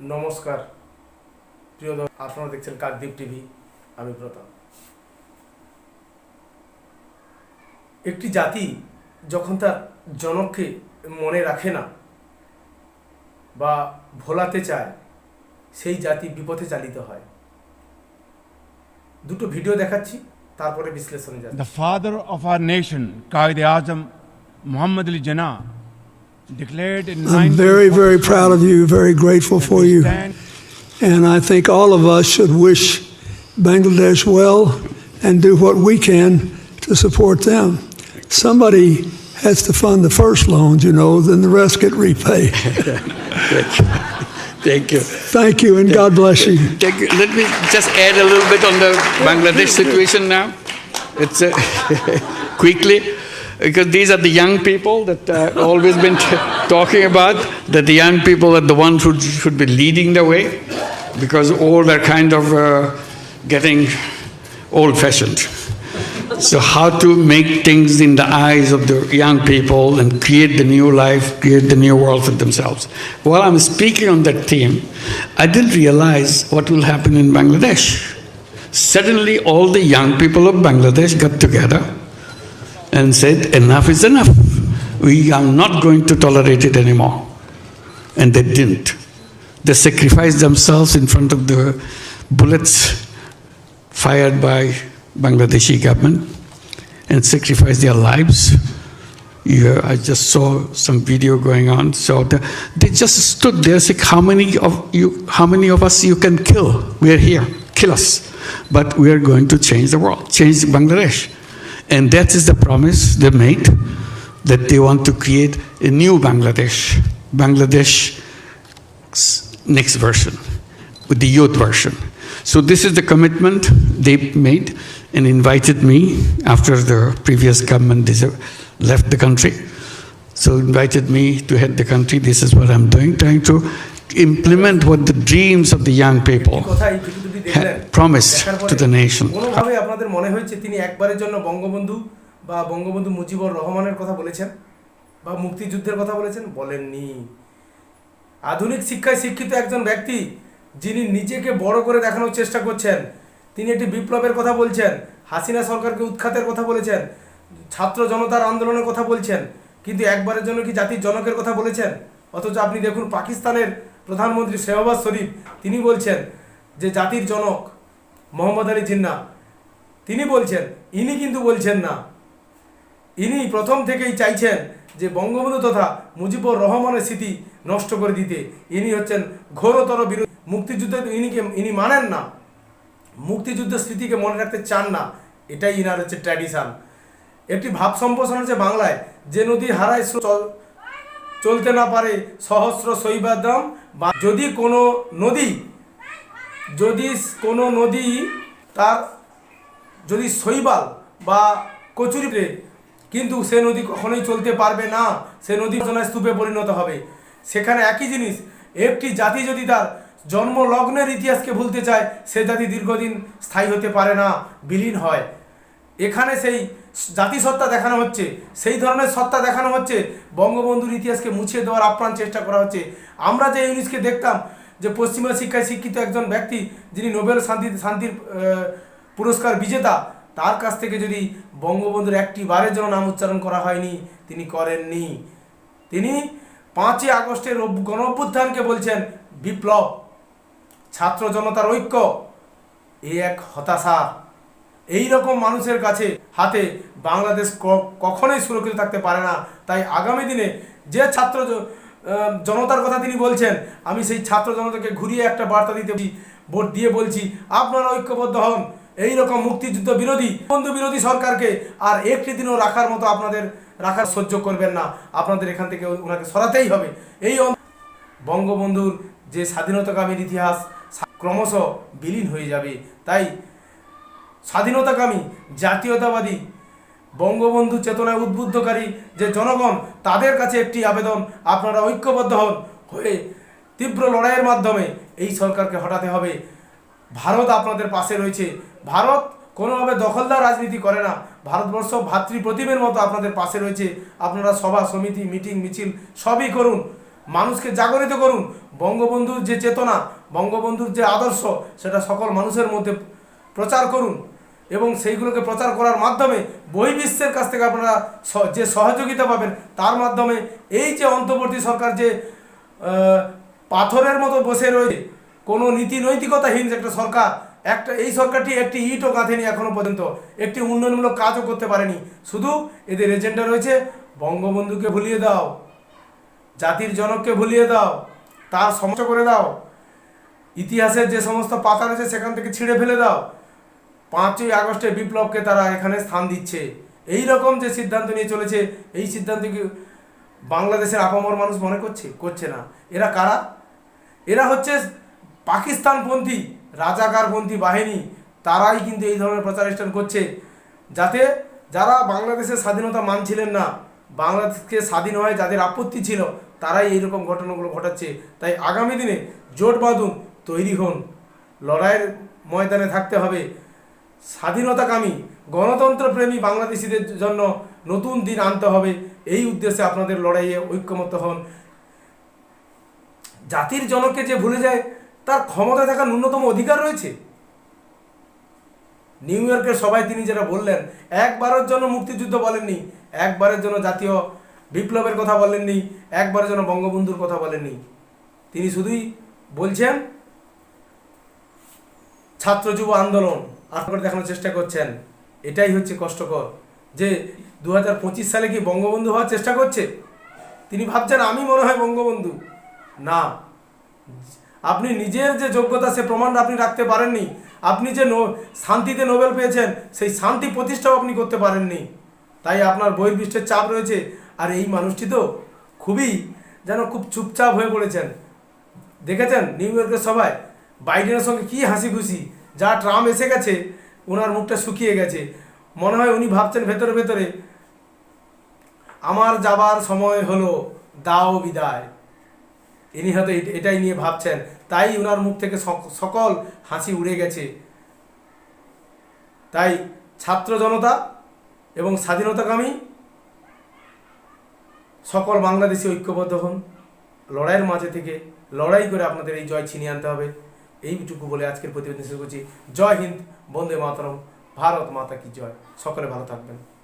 নমস্কার। প্রিয় দর্শক, আপনারা দেখছেন কাকদ্বীপ টিভি। আমি প্রতাপ। একটি জাতি যখন তার জনককে মনে রাখে না বা ভোলাতে চায় সেই জাতি বিপথে চালিত হয়। দুটো ভিডিও দেখাচ্ছি তারপরে বিশ্লেষণে যাচ্ছি। The father of our nation Qaid Azam Mohammad Ali Jinnah, declared in I'm very, very proud of you, very grateful for you. And I think all of us should wish Bangladesh well and do what we can to support them. Somebody has to fund the first loans, you know, then the rest get repaid. Thank you. Thank you and God bless you. Thank you. Let me just add a little bit on the Bangladesh situation now. It's uh, quickly because these are the young people that uh, always been talking about. That the young people are the ones who should be leading the way, because old are kind of uh, getting old-fashioned. So how to make things in the eyes of the young people and create the new life, create the new world for themselves. While I'm speaking on that theme, I didn't realize what will happen in Bangladesh. Suddenly, all the young people of Bangladesh got together and said, enough is enough. We are not going to tolerate it anymore. And they didn't. They sacrificed themselves in front of the bullets fired by Bangladeshi government and sacrificed their lives. Yeah, I just saw some video going on. So the, they just stood there, said, "How many of you? How many of us you can kill? We're here. Kill us, but we are going to change the world, change Bangladesh." And that is the promise they made that they want to create a new Bangladesh, Bangladesh next version, with the youth version. So this is the commitment they made and invited me after the previous government left the country. So invited me to head the country. This is what I'm doing, trying to implement what the dreams of the young people কথা এই ভিডিওটি দেখলেন had promised দেখার to পরে the nation. কোনোভাবে আপনাদের মনে হয়েছে তিনি একবারের জন্য বঙ্গবন্ধু বা বঙ্গবন্ধু মুজিবুর রহমানের কথা বলেছেন বা মুক্তিযুদ্ধের কথা বলেছেন? বলেননি। আধুনিক শিক্ষায় শিক্ষিত একজন ব্যক্তি যিনি নিজেকে বড় করে দেখানোর চেষ্টা করছেন তিনি একটি বিপ্লবের কথা বলছেন হাসিনা সরকারকে উৎখাতের কথা বলেছেন ছাত্র জনতার আন্দোলনের কথা বলছেন কিন্তু একবারের জন্য কি জাতির জনকের কথা বলেছেন? অথচ আপনি দেখুন পাকিস্তানের প্রধানমন্ত্রী শেহবাজ শরীফ তিনি বলছেন যে জাতির জনক, মোহাম্মদ আলী জিন্না, তিনি বলছেন, ইনি কিন্তু বলছেন না। ইনি প্রথম থেকেই চাইছেন যে বঙ্গবন্ধু তথা মুজিবুর রহমানের স্মৃতি নষ্ট করে দিতে। ইনি হচ্ছেন ঘোরতর বিরোধী। মুক্তিযুদ্ধে ইনিকে, ইনি মানেন না। মুক্তিযুদ্ধের স্মৃতিকে মনে রাখতে চান না। এটাই ইনার হচ্ছে ট্র্যাডিশন। একটি ভাব সম্প্রসারণ হচ্ছে বাংলায়। যে নদী হারায় চল- চলতে না পারে সহস্র শৈবাদ্রাম বা যদি কোনো নদী যদি কোনো নদী তার যদি শৈবাল বা কচুরি কচুরিতে কিন্তু সে নদী কখনোই চলতে পারবে না, সে নদী স্তূপে পরিণত হবে। সেখানে একই জিনিস, একটি জাতি যদি তার জন্ম লগ্নের ইতিহাসকে ভুলতে চায়, সে জাতি দীর্ঘদিন স্থায়ী হতে পারে না, বিলীন হয়। এখানে সেই জাতিসত্তা দেখানো হচ্ছে, সেই ধরনের সত্তা দেখানো হচ্ছে, বঙ্গবন্ধুর ইতিহাসকে মুছিয়ে দেওয়ার আপ্রাণ চেষ্টা করা হচ্ছে। আমরা যে ইউনিসকে দেখতাম যে পশ্চিমা শিক্ষায় শিক্ষিত একজন ব্যক্তি, যিনি নোবেল শান্তি, শান্তির পুরস্কার বিজেতা, তার কাছ থেকে যদি বঙ্গবন্ধুর একটি বারের জন্য নাম উচ্চারণ করা হয়নি, তিনি করেননি। তিনি পাঁচই আগস্টের অভ্যু- গণ অভ্যুত্থানকে বলছেন বিপ্লব, ছাত্র জনতার ঐক্য এই এক হতাশা। এই রকম মানুষের কাছে, হাতে বাংলাদেশ কখনোই সুরক্ষিত থাকতে পারে না। তাই আগামী দিনে যে ছাত্র জনতার কথা তিনি বলছেন। আমি সেই ছাত্র জনতাকে ঘুরিয়ে একটা বার্তা দিতে ভোট দিয়ে বলছি, আপনারা ঐক্যবদ্ধ হন। এই রকম মুক্তিযুদ্ধ বিরোধী, বন্ধু বিরোধী সরকারকে আর একটি দিনও রাখার মতো আপনাদের রাখার সহ্য করবেন না। আপনাদের এখান থেকে ওনাকে সরাতেই হবে। এই বঙ্গবন্ধুর যে স্বাধীনতাকামীর ইতিহাস ক্রমশ বিলীন হয়ে যাবে। তাই স্বাধীনতাকামী, জাতীয়তাবাদী বঙ্গবন্ধু চেতনায় উদ্বুদ্ধকারী যে জনগণ, তাদের কাছে একটি আবেদন, আপনারা ঐক্যবদ্ধ হন হয়ে তীব্র লড়াইয়ের মাধ্যমে এই সরকারকে হটাতে হবে। ভারত আপনাদের পাশে রয়েছে। ভারত কোনোভাবে দখলদার রাজনীতি করে না। ভারতবর্ষ ভাতৃ প্রতিমের মতো আপনাদের পাশে রয়েছে। আপনারা সভা, সমিতি, মিটিং, মিছিল সবই করুন। মানুষকে জাগরিত করুন। বঙ্গবন্ধুর যে চেতনা, বঙ্গবন্ধুর যে আদর্শ, সেটা সকল মানুষের মধ্যে প্রচার করুন। এবং সেইগুলোকে প্রচার করার মাধ্যমে বহির্বিশ্বের কাছ থেকে আপনারা যে সহযোগিতা পাবেন, তার মাধ্যমে এই যে অন্তর্বর্তী সরকার যে পাথরের মতো বসে রয়েছে, কোনো নীতি নৈতিকতাহীন একটা সরকার, একটা, এই সরকারটি একটি ইটও গাঁথেনি এখনও পর্যন্ত, একটি উন্নয়নমূলক কাজও করতে পারেনি। শুধু এদের এজেন্ডা রয়েছে, বঙ্গবন্ধুকে ভুলিয়ে দাও, জাতির জনককে ভুলিয়ে দাও, তার সমস্যা করে দাও, ইতিহাসের যে সমস্ত পাতা রয়েছে সেখান থেকে ছিঁড়ে ফেলে দাও পাঁচই আগস্টে বিপ্লবকে তারা এখানে স্থান দিচ্ছে। এই রকম যে সিদ্ধান্ত নিয়ে চলেছে, এই সিদ্ধান্ত কি বাংলাদেশের আপামর মানুষ মনে করছে? করছে না। এরা কারা? এরা হচ্ছে পাকিস্তানপন্থী, রাজাকারপন্থী বাহিনী। তারাই কিন্তু এই ধরনের প্রচারেষ্টন করছে। যাতে যারা বাংলাদেশের স্বাধীনতা মানছিলেন না, বাংলাদেশকে স্বাধীন হয় যাদের আপত্তি ছিল, তারাই এইরকম ঘটনাগুলো ঘটাচ্ছে। তাই আগামী দিনে জোট বাঁধুন, তৈরি হন। লড়াইয়ের ময়দানে থাকতে হবে। স্বাধীনতাকামী, গণতন্ত্রপ্রেমী বাংলাদেশিদের জন্য নতুন দিন আনতে হবে। এই উদ্দেশ্যে আপনাদের লড়াইয়ে ঐক্যমত হন। জাতির জনকে যে ভুলে যায়, তার ক্ষমতা থাকার ন্যূনতম অধিকার রয়েছে। নিউ ইয়র্কের সবাই তিনি যেটা বললেন, একবারের জন্য মুক্তিযুদ্ধ বলেননি, একবারের জন্য জাতীয় বিপ্লবের কথা বলেননি, একবারের জন্য বঙ্গবন্ধুর কথা বলেননি। তিনি শুধুই বলছেন ছাত্র যুব আন্দোলন আপনারা দেখানোর চেষ্টা করছেন। এটাই হচ্ছে কষ্টকর। যে দু হাজার পঁচিশ সালে কি বঙ্গবন্ধু হওয়ার চেষ্টা করছে? তিনি ভাবছেন, আমি মনে হয় বঙ্গবন্ধু। না। আপনি নিজের যে যোগ্যতা, সে প্রমাণটা আপনি রাখতে পারেননি। আপনি যে শান্তিতে নোবেল পেয়েছেন, সেই শান্তি প্রতিষ্ঠাও আপনি করতে পারেননি। তাই আপনার বহির্বিশ্বের চাপ রয়েছে। আর এই মানুষটি তো খুবই যেন খুব চুপচাপ হয়ে পড়েছেন। দেখেছেন নিউ ইয়র্কের সবাই বাইডেনের সঙ্গে কি হাসি খুশি যা ট্রাম এসে গেছে, ওনার মুখটা শুকিয়ে গেছে। মনে হয় উনি ভাবছেন ভেতরে ভেতরে। আমার যাবার সময় হলো, দাও বিদায়। ইনি হয়তো এটাই নিয়ে ভাবছেন। তাই ওনার মুখ থেকে সক- সকল হাসি উড়ে গেছে। তাই ছাত্র জনতা এবং স্বাধীনতাকামী সকল বাংলাদেশি ঐক্যবদ্ধ হন। লড়াইয়ের মাঝে থেকে লড়াই করে আপনাদের এই জয় ছিনিয়ে আনতে হবে। এইটুকু বলে আজকের প্রতিবেদন শুরু করছি। জয় হিন্দ, বন্দে মাতরম, ভারত মাতা কি জয়। সকলে ভালো থাকবেন।